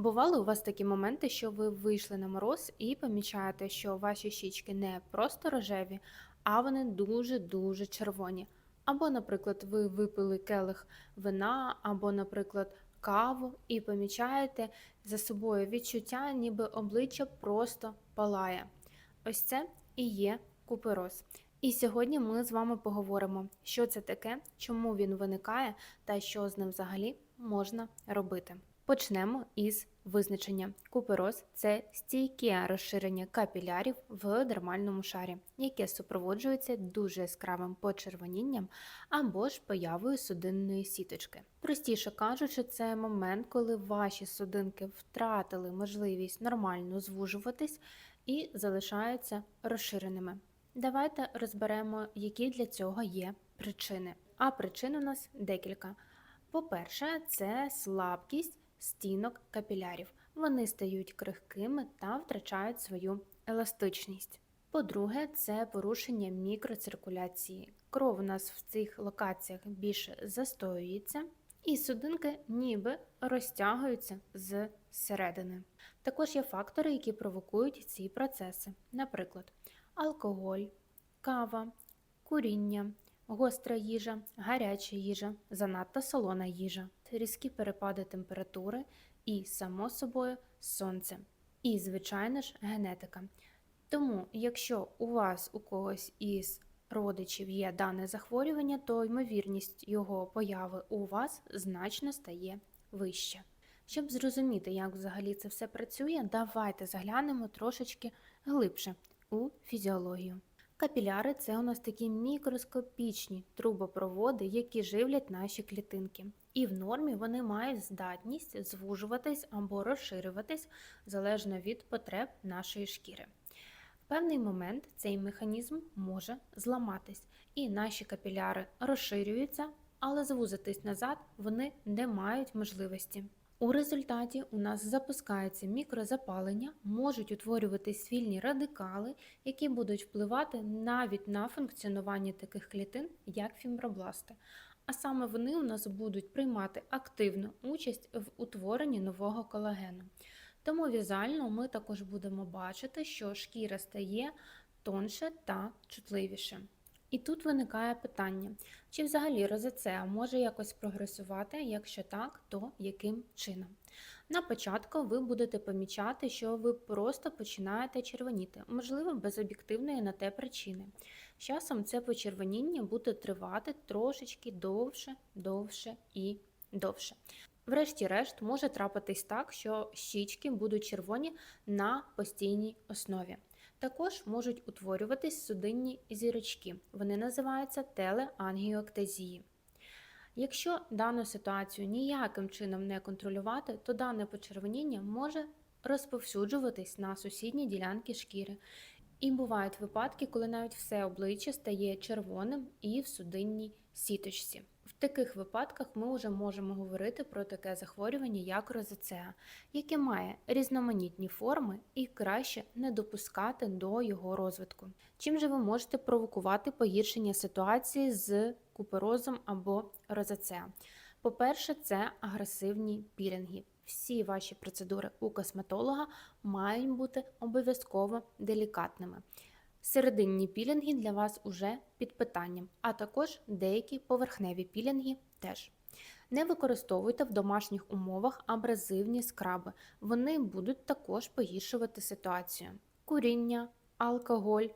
Бували у вас такі моменти, що ви вийшли на мороз і помічаєте, що ваші щічки не просто рожеві, а вони дуже-дуже червоні. Або, наприклад, ви випили келих вина, або, наприклад, каву, і помічаєте за собою відчуття, ніби обличчя просто палає. Ось це і є купероз. І сьогодні ми з вами поговоримо, що це таке, чому він виникає та що з ним взагалі можна робити. Почнемо із визначення. Купероз це стійке розширення капілярів в дермальному шарі, яке супроводжується дуже яскравим почервонінням або ж появою судинної сіточки. Простіше кажучи, це момент, коли ваші судинки втратили можливість нормально звужуватись і залишаються розширеними. Давайте розберемо, які для цього є причини. А причин у нас декілька. По-перше, це слабкість стінок капілярів. Вони стають крихкими та втрачають свою еластичність. По-друге, це порушення мікроциркуляції. Кров у нас в цих локаціях більше застоюється, і судинки ніби розтягуються з середини. Також є фактори, які провокують ці процеси, наприклад, алкоголь, кава, куріння, гостра їжа, гаряча їжа, занадто солона їжа, різкі перепади температури і, само собою, сонце. І, звичайно ж, генетика. Тому, якщо у вас у когось із родичів є дане захворювання, то ймовірність його появи у вас значно стає вища. Щоб зрозуміти, як взагалі це все працює, давайте заглянемо трошечки глибше у фізіологію. Капіляри це у нас такі мікроскопічні трубопроводи, які живлять наші клітинки. І в нормі вони мають здатність звужуватись або розширюватись залежно від потреб нашої шкіри. В певний момент цей механізм може зламатись, і наші капіляри розширюються, але звузитись назад вони не мають можливості. У результаті у нас запускається мікрозапалення, можуть утворюватись вільні радикали, які будуть впливати навіть на функціонування таких клітин, як фібробласти. А саме вони у нас будуть приймати активну участь в утворенні нового колагену. Тому візуально ми також будемо бачити, що шкіра стає тонше та чутливіше. І тут виникає питання, чи взагалі розацеа може якось прогресувати, якщо так, то яким чином? На початку ви будете помічати, що ви просто починаєте червоніти, можливо, без об'єктивної на те причини. З часом це почервоніння буде тривати трошечки довше, довше і довше. Врешті-решт може трапитись так, що щічки будуть червоні на постійній основі. Також можуть утворюватись судинні зірочки. Вони називаються телеангіоктезії. Якщо дану ситуацію ніяким чином не контролювати, то дане почервоніння може розповсюджуватись на сусідні ділянки шкіри. І бувають випадки, коли навіть все обличчя стає червоним і в судинній сіточці. Таких випадках ми вже можемо говорити про таке захворювання, як розацеа, яке має різноманітні форми і краще не допускати до його розвитку. Чим же ви можете провокувати погіршення ситуації з куперозом або розацеа? По-перше, це агресивні пілінги. Всі ваші процедури у косметолога мають бути обов'язково делікатними. Серединні пілінги для вас уже під питанням, а також деякі поверхневі пілінги теж. Не використовуйте в домашніх умовах абразивні скраби, вони будуть також погіршувати ситуацію. Куріння, алкоголь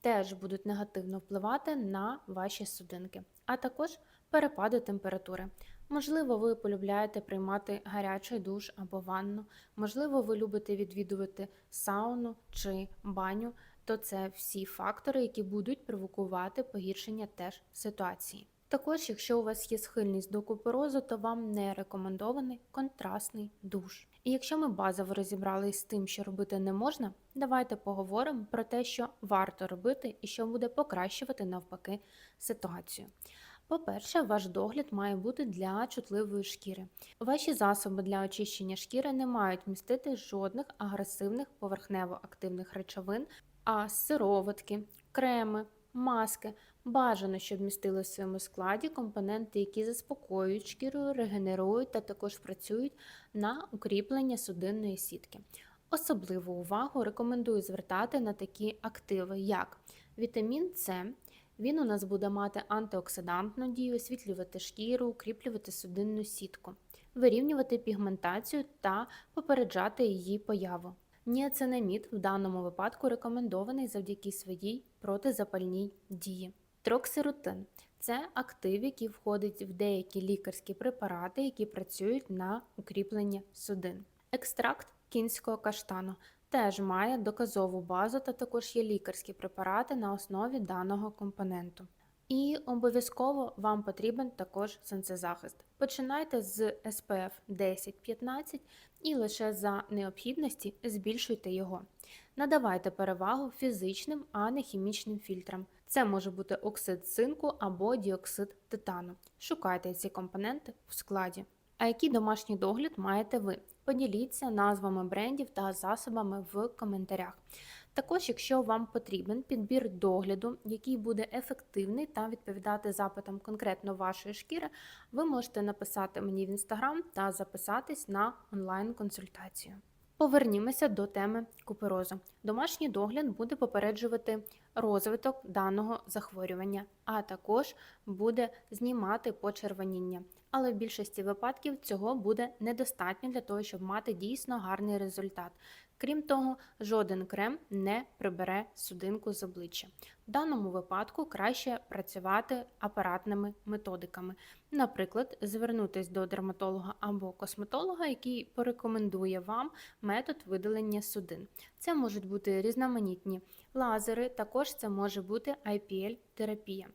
теж будуть негативно впливати на ваші судинки, а також перепади температури. Можливо, ви полюбляєте приймати гарячий душ або ванну, можливо, ви любите відвідувати сауну чи баню то це всі фактори, які будуть провокувати погіршення теж ситуації. Також, якщо у вас є схильність до куперозу, то вам не рекомендований контрастний душ. І якщо ми базово розібрались з тим, що робити не можна, давайте поговоримо про те, що варто робити і що буде покращувати навпаки ситуацію. По-перше, ваш догляд має бути для чутливої шкіри. Ваші засоби для очищення шкіри не мають містити жодних агресивних поверхнево-активних речовин, а сироватки, креми, маски Бажано, щоб містили в своєму складі компоненти, які заспокоюють шкіру, регенерують та також працюють на укріплення судинної сітки. Особливу увагу рекомендую звертати на такі активи, як вітамін С. Він у нас буде мати антиоксидантну дію, освітлювати шкіру, укріплювати судинну сітку, вирівнювати пігментацію та попереджати її появу. Ніацинамід в даному випадку рекомендований завдяки своїй протизапальній дії. Троксирутин це актив, який входить в деякі лікарські препарати, які працюють на укріплення судин. Екстракт кінського каштану теж має доказову базу та також є лікарські препарати на основі даного компоненту. І обов'язково вам потрібен також сонцезахист. Починайте з SPF 10-15 і лише за необхідності збільшуйте його. Надавайте перевагу фізичним, а не хімічним фільтрам. Це може бути оксид цинку або діоксид титану. Шукайте ці компоненти в складі. А який домашній догляд маєте ви? Поділіться назвами брендів та засобами в коментарях. Також, якщо вам потрібен підбір догляду, який буде ефективний та відповідати запитам конкретно вашої шкіри, ви можете написати мені в інстаграм та записатись на онлайн-консультацію. Повернімося до теми куперозу. Домашній догляд буде попереджувати розвиток даного захворювання, а також буде знімати почервоніння. Але в більшості випадків цього буде недостатньо для того, щоб мати дійсно гарний результат. Крім того, жоден крем не прибере судинку з обличчя. В даному випадку краще працювати апаратними методиками. Наприклад, звернутися до дерматолога або косметолога, який порекомендує вам метод видалення судин. Це можуть бути різноманітні лазери, також це може бути IPL-терапія.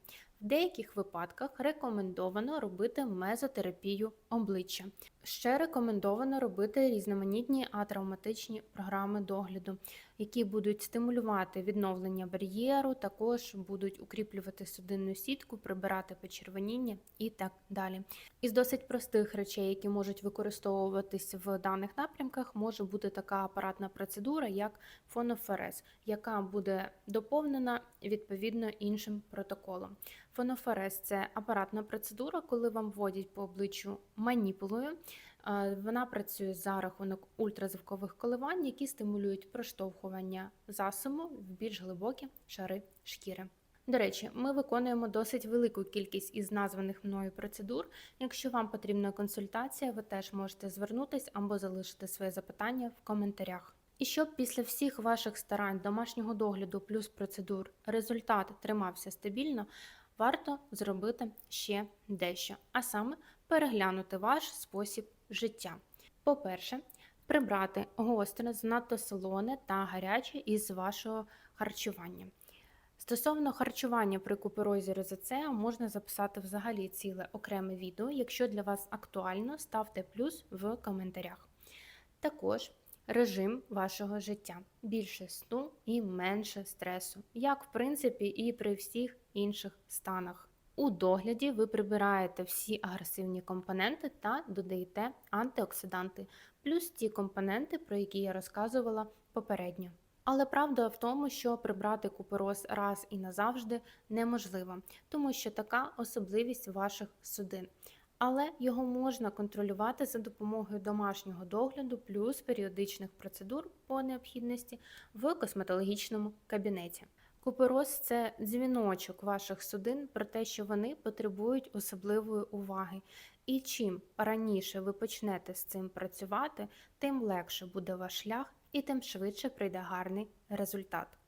В деяких випадках рекомендовано робити мезотерапію обличчя. Ще рекомендовано робити різноманітні атравматичні програми догляду, які будуть стимулювати відновлення бар'єру, також будуть укріплювати судинну сітку, прибирати почервоніння і так далі. Із досить простих речей, які можуть використовуватись в даних напрямках, може бути така апаратна процедура, як фоноферез, яка буде доповнена відповідно іншим протоколом. Фоноферез це апаратна процедура, коли вам вводять по обличчю маніпулою. Вона працює за рахунок ультразвукових коливань, які стимулюють проштовхування засобу в більш глибокі шари шкіри. До речі, ми виконуємо досить велику кількість із названих мною процедур. Якщо вам потрібна консультація, ви теж можете звернутися або залишити своє запитання в коментарях. І щоб після всіх ваших старань домашнього догляду плюс процедур результат тримався стабільно, варто зробити ще дещо, а саме переглянути ваш спосіб життя. По-перше, прибрати гостре, занадто солоне та гаряче із вашого харчування. Стосовно харчування при куперозі розацеа можна записати взагалі ціле окреме відео. Якщо для вас актуально, ставте плюс в коментарях. Також режим вашого життя. Більше сну і менше стресу, як в принципі і при всіх інших станах. У догляді ви прибираєте всі агресивні компоненти та додаєте антиоксиданти, плюс ті компоненти, про які я розказувала попередньо. Але правда в тому, що прибрати купероз раз і назавжди неможливо, тому що така особливість ваших судин. Але його можна контролювати за допомогою домашнього догляду плюс періодичних процедур по необхідності в косметологічному кабінеті. Купероз це дзвіночок ваших судин про те, що вони потребують особливої уваги. І чим раніше ви почнете з цим працювати, тим легше буде ваш шлях і тим швидше прийде гарний результат.